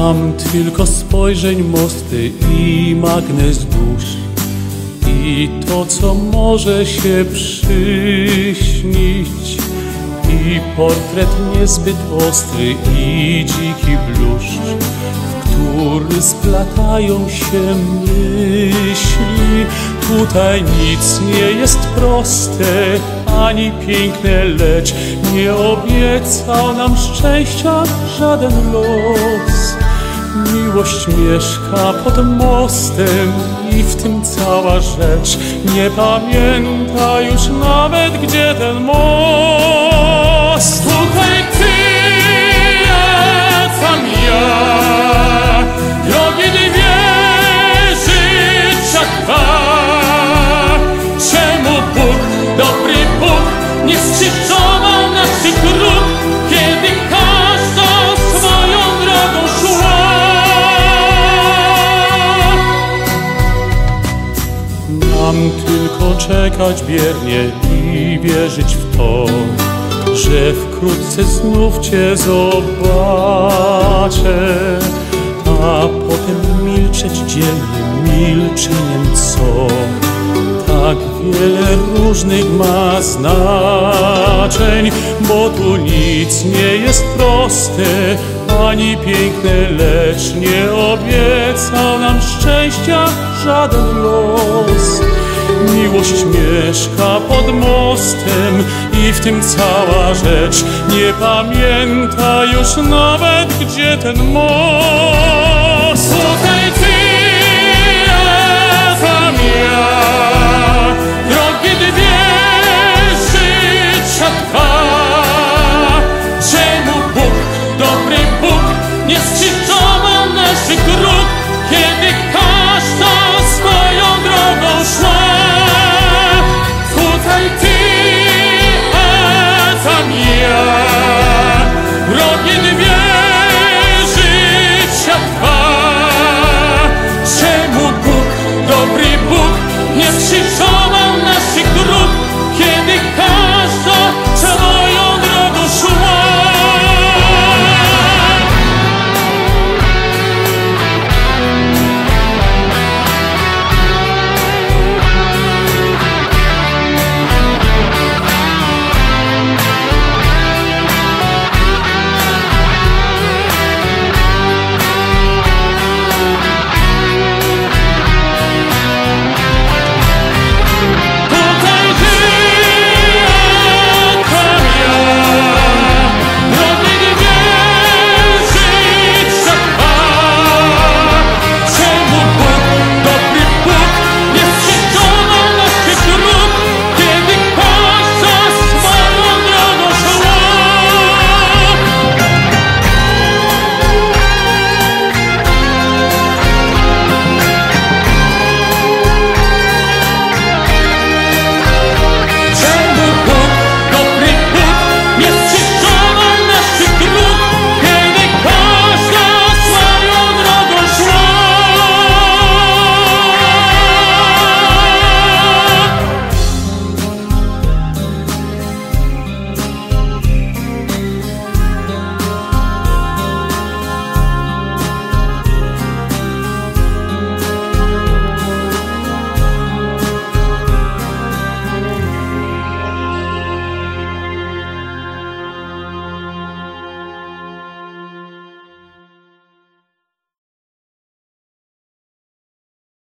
Mam tylko spojrzeń mosty i magnes dusz I to, co może się przyśnić. I portret niezbyt ostry i dziki bluszcz W który splatają się myśli. Tutaj nic nie jest proste ani piękne, lecz nie obiecał nam szczęścia żaden los. Miłość mieszka pod mostem i w tym cała rzecz. Nie pamięta już nawet, gdzie ten most. Nam tylko czekać biernie i wierzyć w to, że wkrótce znów Cię zobaczę, a potem milczeć dzielnie milczeniem co tak wiele różnych ma znaczeń, bo tu nic nie jest proste ani piękne, lecz nie obiecał nam szczęścia żaden los. Miłość mieszka pod mostem i w tym cała rzecz nie pamięta już nawet, gdzie ten most.